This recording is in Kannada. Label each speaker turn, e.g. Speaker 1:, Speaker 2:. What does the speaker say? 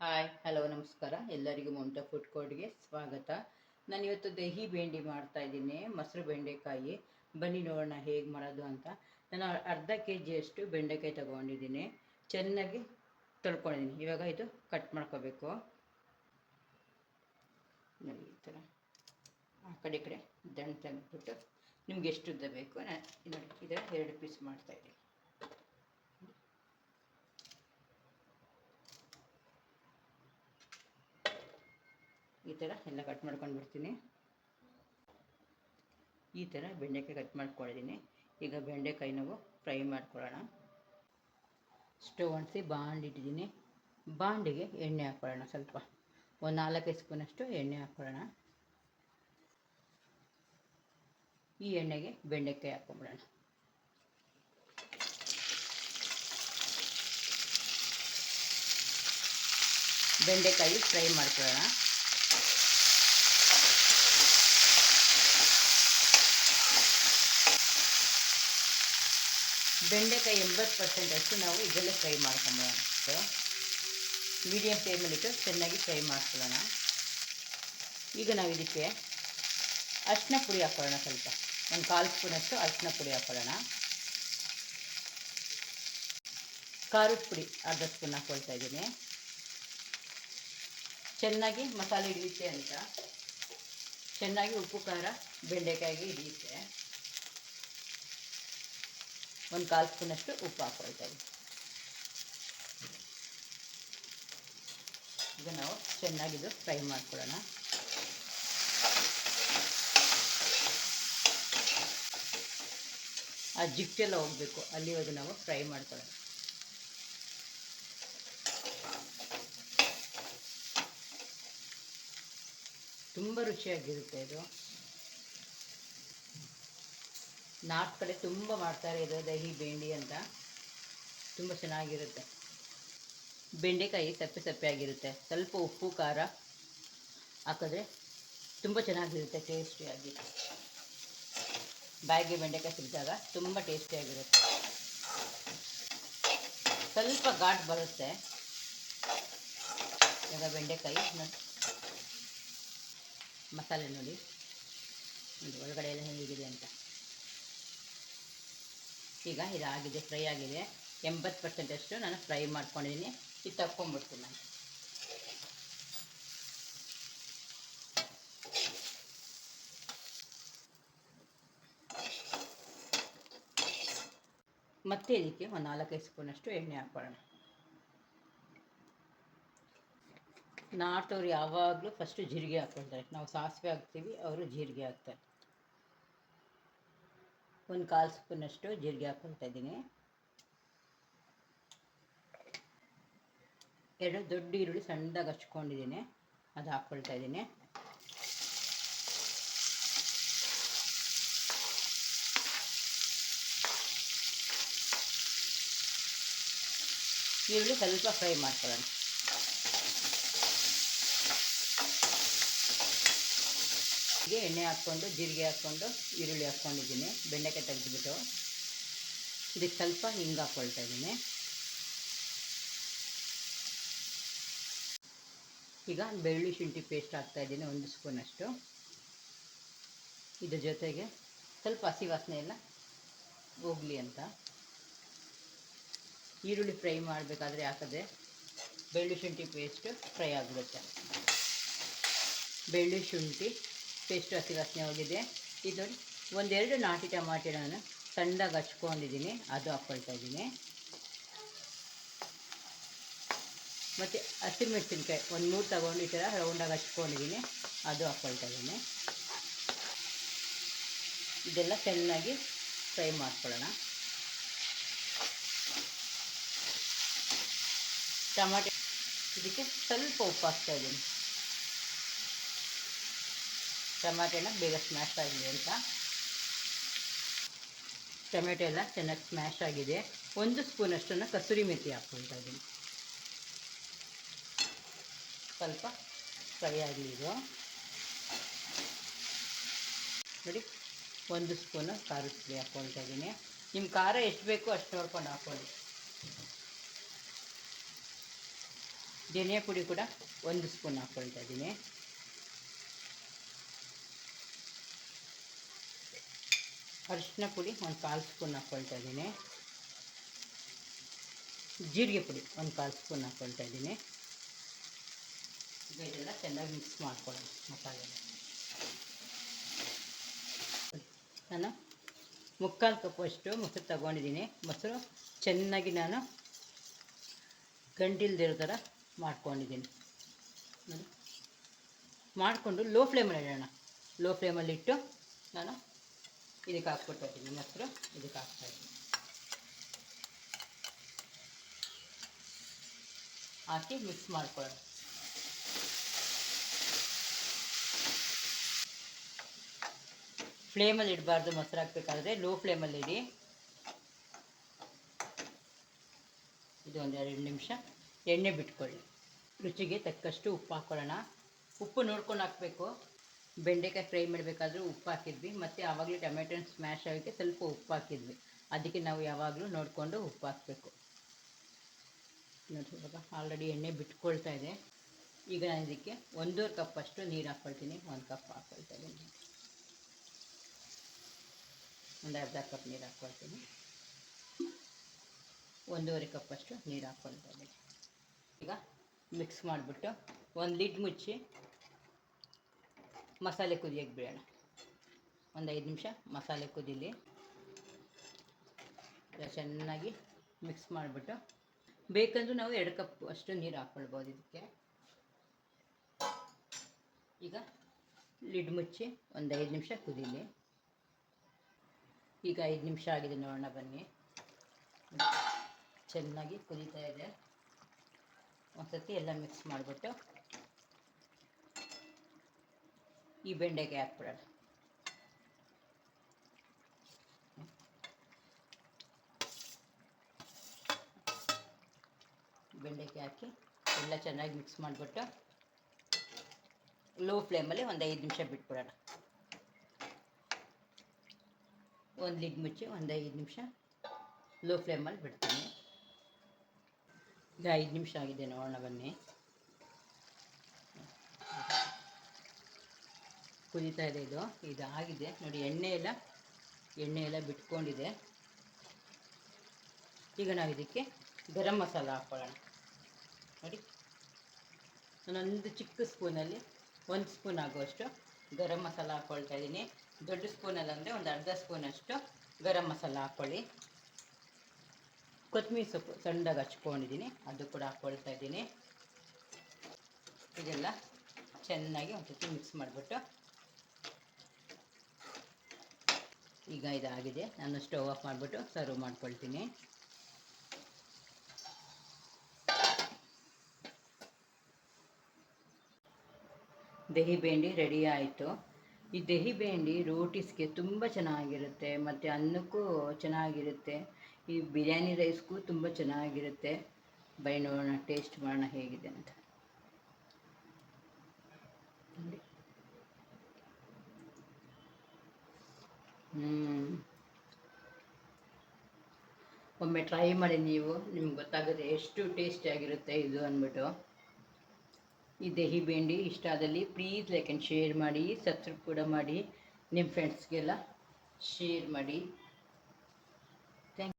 Speaker 1: ಹಾಯ್, ಹಲೋ, ನಮಸ್ಕಾರ. ಎಲ್ಲರಿಗೂ ಮಮತಾ ಫುಡ್ ಕೋರ್ಟ್ಗೆ ಸ್ವಾಗತ. ನಾನು ಇವತ್ತು ದಹಿ ಬೆಂಡಿ ಮಾಡ್ತಾ ಇದ್ದೀನಿ, ಮೊಸರು ಬೆಂಡೆಕಾಯಿ. ಬನ್ನಿ ನೋಡೋಣ ಹೇಗೆ ಮಾಡೋದು ಅಂತ. ನಾನು ಅರ್ಧ ಕೆ ಜಿಯಷ್ಟು ಬೆಂಡೆಕಾಯಿ ತಗೊಂಡಿದ್ದೀನಿ. ಚೆನ್ನಾಗಿ ತೊಳ್ಕೊಂಡಿದ್ದೀನಿ. ಇವಾಗ ಇದು ಕಟ್ ಮಾಡ್ಕೋಬೇಕು. ಈ ಥರ. ಆ ಕಡೆ ಕಡೆ. ದಂಡು ತೆಗೆದ್ಬಿಟ್ಟು ನಿಮ್ಗೆ ಎಷ್ಟು ಉದ್ದ ಬೇಕು ನಾನು ನೋಡಿ ಇದರ ಎರಡು ಪೀಸ್ ಮಾಡ್ತಾಯಿದ್ದೀನಿ ಈ ಥರ ಎಲ್ಲ ಕಟ್ ಮಾಡ್ಕೊಂಡು ಬಿಡ್ತೀನಿ. ಈ ಥರ ಬೆಂಡೆಕಾಯಿ ಕಟ್ ಮಾಡ್ಕೊಂಡಿದ್ದೀನಿ. ಈಗ ಬೆಂಡೆಕಾಯಿ ನಾವು ಫ್ರೈ ಮಾಡ್ಕೊಳ್ಳೋಣ. ಸ್ಟವ್ ಅಂಟಿಸಿ ಬಾಂಡ್ ಇಟ್ಟಿದ್ದೀನಿ. ಬಾಂಡಿಗೆ ಎಣ್ಣೆ ಹಾಕ್ಕೊಳ್ಳೋಣ ಸ್ವಲ್ಪ. ಒಂದು ನಾಲ್ಕೈದು ಸ್ಪೂನಷ್ಟು ಎಣ್ಣೆ ಹಾಕ್ಕೊಳ್ಳೋಣ. ಈ ಎಣ್ಣೆಗೆ ಬೆಂಡೆಕಾಯಿ ಹಾಕ್ಕೊಂಬಿಡೋಣ. ಬೆಂಡೆಕಾಯಿ ಫ್ರೈ ಮಾಡ್ಕೊಳ್ಳೋಣ. ಬೆಂಡೆಕಾಯಿ ಎಂಬತ್ತು ಪರ್ಸೆಂಟ್ ಅಷ್ಟು ನಾವು ಇದರಲ್ಲೇ ಫ್ರೈ ಮಾಡ್ಕೊಂಬೋಣ ಮೀಡಿಯಮ್ ಫ್ಲೇಮಲ್ಲಿಟ್ಟು ಚೆನ್ನಾಗಿ ಫ್ರೈ ಮಾಡ್ಕೊಳ್ಳೋಣ. ಈಗ ನಾವು ಇದಕ್ಕೆ ಅರಿಶಿನ ಪುಡಿ ಹಾಕ್ಕೊಳ್ಳೋಣ ಸ್ವಲ್ಪ. ಒಂದು ಕಾಲು ಸ್ಪೂನಷ್ಟು ಅರಿಶಿನ ಪುಡಿ ಹಾಕ್ಕೊಳ್ಳೋಣ. ಖಾರದ ಪುಡಿ ಅರ್ಧ ಸ್ಪೂನ್ ಹಾಕ್ಕೊಳ್ತಾ ಇದ್ದೀನಿ. ಚೆನ್ನಾಗಿ ಮಸಾಲೆ ಹಿಡಿಯುತ್ತೆ ಅಂತ. ಚೆನ್ನಾಗಿ ಉಪ್ಪು, ಖಾರ ಬೆಂಡೆಕಾಯಿಗೆ ಹಿಡಿಯುತ್ತೆ. ಒಂದು ಕಾಲು ಸ್ಪೂನಷ್ಟು ಉಪ್ಪು ಹಾಕ್ಕೊಳ್ತಾ ಈಗ ನಾವು ಚೆನ್ನಾಗಿದ್ದು ಫ್ರೈ ಮಾಡ್ಕೊಳ್ಳೋಣ. ಆ ಜಿಟ್ಟೆಲ್ಲ ಹೋಗಬೇಕು, ಅಲ್ಲಿವರೆಗೂ ನಾವು ಫ್ರೈ ಮಾಡ್ಕೊಳ್ಳೋಣ. ತುಂಬ ರುಚಿಯಾಗಿರುತ್ತೆ ಇದು. ನಾರ್ತ್ ಕಡೆ ತುಂಬ ಮಾಡ್ತಾರೆ ಇದು ದಹಿ, ಬೆಂಡಿ ಅಂತ. ತುಂಬ ಚೆನ್ನಾಗಿರುತ್ತೆ. ಬೆಂಡೆಕಾಯಿ ಸಪ್ಪೆ ಸಪ್ಪೆ ಆಗಿರುತ್ತೆ. ಸ್ವಲ್ಪ ಉಪ್ಪು, ಖಾರ ಹಾಕಿದ್ರೆ ತುಂಬ ಚೆನ್ನಾಗಿರುತ್ತೆ ಟೇಸ್ಟಿಯಾಗಿ ಬಾಯಿಗೆ ಬೆಂಡೆಕಾಯಿ ಸಿಕ್ಕಿದಾಗ ತುಂಬ ಟೇಸ್ಟಿಯಾಗಿರುತ್ತೆ ಸ್ವಲ್ಪ ಘಾಟ್ ಬರುತ್ತೆ. ಈಗ ಬೆಂಡೆಕಾಯಿ ಮಸಾಲೆ ನೋಡಿ. ನೋಡಿ ಒಳಗಡೆ ಎಲ್ಲ ಹೇಗಿದೆ ಅಂತ. ಈಗ ಇದಾಗಿದೆ ಫ್ರೈ ಆಗಿದೆ. ಎಂಬತ್ತು ಪರ್ಸೆಂಟಷ್ಟು ನಾನು ಫ್ರೈ ಮಾಡ್ಕೊಂಡಿದ್ದೀನಿ. ಇದು ತಕ್ಕೊಂಬಿಡ್ತೀನಿ ನಾನು. ಮತ್ತೆ ಇದಕ್ಕೆ ಒಂದು ನಾಲ್ಕೈದು ಸ್ಪೂನಷ್ಟು ಎಣ್ಣೆ ಹಾಕ್ಕೊಳ್ಳೋಣ. ನಾಟೋರು ಯಾವಾಗಲೂ ಫಸ್ಟು ಜೀರಿಗೆ ಹಾಕ್ಕೊಳ್ತಾರೆ. ನಾವು ಸಾಸಿವೆ ಹಾಕ್ತೀವಿ, ಅವರು ಜೀರಿಗೆ ಹಾಕ್ತಾರೆ. ಒಂದು ಕಾಲು ಸ್ಪೂನಷ್ಟು ಜೀರಿಗೆ ಹಾಕ್ಕೊಳ್ತಾ ಇದ್ದೀನಿ. ಎರಡು ದೊಡ್ಡ ಈರುಳ್ಳಿ ಸಣ್ಣದಾಗಿ ಹಚ್ಕೊಂಡಿದ್ದೀನಿ. ಅದು ಹಾಕ್ಕೊಳ್ತಾ ಇದ್ದೀನಿ. ಈರುಳ್ಳಿ ಸ್ವಲ್ಪ ಫ್ರೈ ಮಾಡ್ಕೊಳ್ಳೋಣ. ಹೀಗೆ ಎಣ್ಣೆ ಹಾಕ್ಕೊಂಡು, ಜೀರಿಗೆ ಹಾಕ್ಕೊಂಡು, ಈರುಳ್ಳಿ ಹಾಕ್ಕೊಂಡಿದ್ದೀನಿ, ಬೆಂಡೆಕಾಯಿ ತೆಗೆದ್ಬಿಟ್ಟು. ಇದಕ್ಕೆ ಸ್ವಲ್ಪ ಹಿಂಗೆ ಹಾಕ್ಕೊಳ್ತಾ ಇದ್ದೀನಿ. ಈಗ ಬೆಳ್ಳುಳ್ಳಿ ಶುಂಠಿ ಪೇಸ್ಟ್ ಹಾಕ್ತಾ ಇದ್ದೀನಿ, ಒಂದು ಸ್ಪೂನಷ್ಟು ಇದ್ರ ಜೊತೆಗೆ ಸ್ವಲ್ಪ ಹಸಿ ವಾಸನೆ ಎಲ್ಲ ಹೋಗಲಿ ಅಂತ. ಈರುಳ್ಳಿ ಫ್ರೈ ಮಾಡಬೇಕಾದ್ರೆ ಹಾಕಿದ್ರೆ ಬೆಳ್ಳುಳ್ಳಿ ಶುಂಠಿ ಪೇಸ್ಟು ಫ್ರೈ ಆಗಿಬಿಡುತ್ತೆ. ಬೆಳ್ಳುಳ್ಳಿ ಶುಂಠಿ ಪೇಸ್ಟು ಹಸಿ ವಾಸನೆ ಹೋಗಿದೆ. ಇದು ಒಂದೆರಡು ನಾಟಿ ಟಮಾಟೆ ನಾನು ಸಣ್ಣಗೆ ಹಚ್ಕೊಂಡಿದ್ದೀನಿ. ಅದು ಹಾಕ್ಕೊಳ್ತಾ ಇದ್ದೀನಿ. ಮತ್ತು ಹಸಿಮೆಣಸಿನ್ಕಾಯಿ ಒಂದು ಮೂರು ತಗೊಂಡು ಈ ಥರ ರೌಂಡಾಗಿ ಹಚ್ಕೊಂಡಿದ್ದೀನಿ. ಅದು ಹಾಕ್ಕೊಳ್ತಾ ಇದ್ದೀನಿ. ಇದೆಲ್ಲ ಚೆನ್ನಾಗಿ ಫ್ರೈ ಮಾಡ್ಕೊಳ್ಳೋಣ. ಟಮಾಟೆ, ಇದಕ್ಕೆ ಸ್ವಲ್ಪ ಉಪ್ಪು ಹಾಕ್ತಾ ಇದ್ದೀನಿ. ಟಮಾಟೆನ ಬೇಗ ಸ್ಮ್ಯಾಶ್ ಆಗಿದೆ ಅಂತ. ಟೊಮೆಟೊ ಎಲ್ಲ ಚೆನ್ನಾಗಿ ಸ್ಮ್ಯಾಶ್ ಆಗಿದೆ. ಒಂದು ಸ್ಪೂನಷ್ಟನ್ನು ಕಸೂರಿ ಮೆಥಿ ಹಾಕ್ಕೊಳ್ತಾ ಇದ್ದೀನಿ. ಸ್ವಲ್ಪ ಫ್ರೈ ಆಗಲಿ ಇದು. ನೋಡಿ, ಒಂದು ಸ್ಪೂನು ಖಾರದ ಪುಡಿ ಹಾಕ್ಕೊಳ್ತಾ ಇದ್ದೀನಿ. ನಿಮ್ಮ ಖಾರ ಎಷ್ಟು ಬೇಕೋ ಅಷ್ಟು ನೋಡ್ಕೊಂಡು ಹಾಕ್ಕೊಳ್ಳಿ. ಧನಿಯಾ ಪುಡಿ ಕೂಡ ಒಂದು ಸ್ಪೂನ್ ಹಾಕ್ಕೊಳ್ತಾ ಇದ್ದೀನಿ. ಅರಿಶಿನ ಪುಡಿ ಒಂದು ಕಾಲು ಸ್ಪೂನ್ ಹಾಕ್ಕೊಳ್ತಾ ಇದ್ದೀನಿ. ಜೀರಿಗೆ ಪುಡಿ ಒಂದು ಕಾಲು ಸ್ಪೂನ್ ಹಾಕ್ಕೊಳ್ತಾ ಇದ್ದೀನಿ. ಇದೆಲ್ಲ ಚೆನ್ನಾಗಿ ಮಿಕ್ಸ್ ಮಾಡ್ಕೊಳ್ಳೋಣ ಮಸಾಲೆ ನಾನು ಮುಕ್ಕಾಲು ಕಪ್ ಅಷ್ಟು ಮೊಸರು ತಗೊಂಡಿದ್ದೀನಿ. ಮೊಸರು ಚೆನ್ನಾಗಿ ನಾನು ಗಂಟಿಲ್ದಿರೋ ಥರ ಮಾಡ್ಕೊಂಡಿದ್ದೀನಿ. ಮಾಡಿಕೊಂಡು ಲೋ ಫ್ಲೇಮಲ್ಲಿ ಇಡೋಣ. ಲೋ ಫ್ಲೇಮಲ್ಲಿಟ್ಟು ನಾನು ಇದಕ್ಕೆ ಹಾಕ್ಬಿಡ್ತಾ ಇದ್ದೀನಿ ಮೊಸರು ಇದಕ್ಕೆ ಹಾಕ್ತಾಯಿದ್ದೀನಿ. ಹಾಕಿ ಮಿಕ್ಸ್ ಮಾಡ್ಕೊಳ್ಳೋಣ. ಫ್ಲೇಮಲ್ಲಿ ಇಡಬಾರ್ದು, ಮೊಸರು ಹಾಕ್ಬೇಕಾದ್ರೆ. ಲೋ ಫ್ಲೇಮಲ್ಲಿ ಇಡಿ. ಇದು ಒಂದು ಎರಡು ನಿಮಿಷ. ಎಣ್ಣೆ ಬಿಟ್ಕೊಳ್ಳಿ. ರುಚಿಗೆ ತಕ್ಕಷ್ಟು ಉಪ್ಪು ಹಾಕ್ಕೊಳ್ಳೋಣ. ಉಪ್ಪು ನೋಡ್ಕೊಂಡು ಹಾಕಬೇಕು. ಬೆಂಡೆಕಾಯಿ ಫ್ರೈ ಮಾಡಬೇಕಾದ್ರೂ ಉಪ್ಪು ಹಾಕಿದ್ವಿ, ಮತ್ತು ಆವಾಗಲೇ ಟೊಮೆಟೊ ಸ್ಮ್ಯಾಶ್ ಆಗೋಕ್ಕೆ ಸ್ವಲ್ಪ ಉಪ್ಪು ಹಾಕಿದ್ವಿ. ಅದಕ್ಕೆ ನಾವು ಯಾವಾಗಲೂ ನೋಡಿಕೊಂಡು ಉಪ್ಪು ಹಾಕಬೇಕು. ನೋಡಿ ಇವಾಗ ಆಲ್ರೆಡಿ ಎಣ್ಣೆ ಬಿಟ್ಕೊಳ್ತಾ ಇದೆ. ಈಗ ನಾನು ಇದಕ್ಕೆ ಒಂದೂವರೆ ಕಪ್ ಅಷ್ಟು ನೀರು ಹಾಕ್ಕೊಳ್ತೀನಿ. ಒಂದು ಕಪ್ ಹಾಕ್ಕೊಳ್ತಾ ಇದ್ದೀನಿ ಒಂದು ಅರ್ಧ ಕಪ್ ನೀರು ಹಾಕ್ಕೊಳ್ತೀನಿ. ಒಂದೂವರೆ ಕಪ್ ಅಷ್ಟು ನೀರು ಹಾಕ್ಕೊಳ್ತಾ ಇದ್ದೀನಿ ಈಗ ಮಿಕ್ಸ್ ಮಾಡಿಬಿಟ್ಟು ಒಂದು ಲಿಡ್ ಮುಚ್ಚಿ ಮಸಾಲೆ ಕುದಿಯಕ್ಕೆ ಬಿಡೋಣ ಒಂದು ಐದು ನಿಮಿಷ ಮಸಾಲೆ ಕುದೀಲಿ. ಚೆನ್ನಾಗಿ ಮಿಕ್ಸ್ ಮಾಡಿಬಿಟ್ಟು. ಬೇಕಂದ್ರೂ ನಾವು ಎರಡು ಕಪ್ ಅಷ್ಟು ನೀರು ಹಾಕ್ಕೊಳ್ಬೋದು ಇದಕ್ಕೆ. ಈಗ ಲಿಡ್ ಮುಚ್ಚಿ ಒಂದು ಐದು ನಿಮಿಷ ಕುದೀಲಿ. ಈಗ ಐದು ನಿಮಿಷ ಆಗಿದೆ ನೋಡೋಣ ಬನ್ನಿ. ಚೆನ್ನಾಗಿ ಕುದೀತಾ ಇದೆ. ಒಂದ್ಸತಿ ಎಲ್ಲ ಮಿಕ್ಸ್ ಮಾಡಿಬಿಟ್ಟು ಈ ಬೆಂಡೆಕಾಯಿ ಹಾಕ್ಬಿಡೋಣ. ಬೆಂಡೆಕಾಯಿ ಹಾಕಿ ಎಲ್ಲ ಚೆನ್ನಾಗಿ ಮಿಕ್ಸ್ ಮಾಡಿಬಿಟ್ಟು ಲೋ ಫ್ಲೇಮಲ್ಲಿ ಒಂದು ಐದು ನಿಮಿಷ ಬಿಟ್ಬಿಡೋಣ. ಒಂದು ಲಿಡ್ ಮುಚ್ಚಿ ಒಂದು ಐದು ನಿಮಿಷ ಲೋ ಫ್ಲೇಮಲ್ಲಿ ಬಿಡ್ತೀನಿ. ಈಗ ಐದು ನಿಮಿಷ ಆಗಿದೆ, ನೋಡೋಣ ಬನ್ನಿ. ಕುದೀತಾ ಇದೆ ಇದು. ಇದು ಆಗಿದೆ ನೋಡಿ, ಎಣ್ಣೆ ಎಲ್ಲ ಎಣ್ಣೆ ಎಲ್ಲ ಬಿಟ್ಕೊಂಡಿದೆ. ಈಗ ನಾವು ಇದಕ್ಕೆ ಗರಂ ಮಸಾಲ ಹಾಕ್ಕೊಳ್ಳೋಣ ನೋಡಿ. ನಾನೊಂದು ಚಿಕ್ಕ ಸ್ಪೂನಲ್ಲಿ ಒಂದು ಸ್ಪೂನ್ ಆಗುವಷ್ಟು ಗರಂ ಮಸಾಲ ಹಾಕ್ಕೊಳ್ತಾ ಇದ್ದೀನಿ. ದೊಡ್ಡ ಸ್ಪೂನಲ್ಲಿ ಅಂದರೆ ಒಂದು ಅರ್ಧ ಸ್ಪೂನಷ್ಟು ಗರಂ ಮಸಾಲ ಹಾಕ್ಕೊಳ್ಳಿ ಕೊತ್ತಂಬರಿ ಸೊಪ್ಪು ಸಣ್ಣದಾಗಿ ಹಚ್ಕೊಂಡಿದ್ದೀನಿ. ಅದು ಕೂಡ ಹಾಕ್ಕೊಳ್ತಾ ಇದ್ದೀನಿ. ಇದೆಲ್ಲ ಚೆನ್ನಾಗಿ ಒಂದು ಮಿಕ್ಸ್ ಮಾಡಿಬಿಟ್ಟು ಈಗ ಇದಾಗಿದೆ. ನಾನು ಸ್ಟವ್ ಆಫ್ ಮಾಡಿಬಿಟ್ಟು ಸರ್ವ್ ಮಾಡ್ಕೊಳ್ತೀನಿ. ದಹಿ ಬೇಂಡಿ ರೆಡಿ ಆಯಿತು. ಈ ದಹಿ ಬೇಂಡಿ ರೋಟಿಸ್ಗೆ ತುಂಬ ಚೆನ್ನಾಗಿರುತ್ತೆ. ಮತ್ತು ಅನ್ನಕ್ಕೂ ಚೆನ್ನಾಗಿರುತ್ತೆ. ಈ ಬಿರಿಯಾನಿ ರೈಸ್ಗೂ ತುಂಬ ಚೆನ್ನಾಗಿರುತ್ತೆ. ಬೈ ನೋಡೋಣ, ಟೇಸ್ಟ್ ಮಾಡೋಣ ಹೇಗಿದೆ ಅಂತ. ಒಮ್ಮೆ ಟ್ರೈ ಮಾಡಿ ನೀವು, ನಿಮ್ಗೆ ಗೊತ್ತಾಗುತ್ತೆ ಎಷ್ಟು ಟೇಸ್ಟಿ ಆಗಿರುತ್ತೆ ಇದು ಅಂದ್ಬಿಟ್ಟು. ಈ ದಹಿ ಬೇಂಡಿ ಇಷ್ಟ ಆದಲ್ಲಿ ಪ್ಲೀಸ್ ಲೈಕ್ ಆ್ಯಂಡ್ ಶೇರ್ ಮಾಡಿ ಸಬ್ಸ್ಕ್ರೈಬ್ ಕೂಡ ಮಾಡಿ ನಿಮ್ಮ ಫ್ರೆಂಡ್ಸ್ಗೆಲ್ಲ ಶೇರ್ ಮಾಡಿ.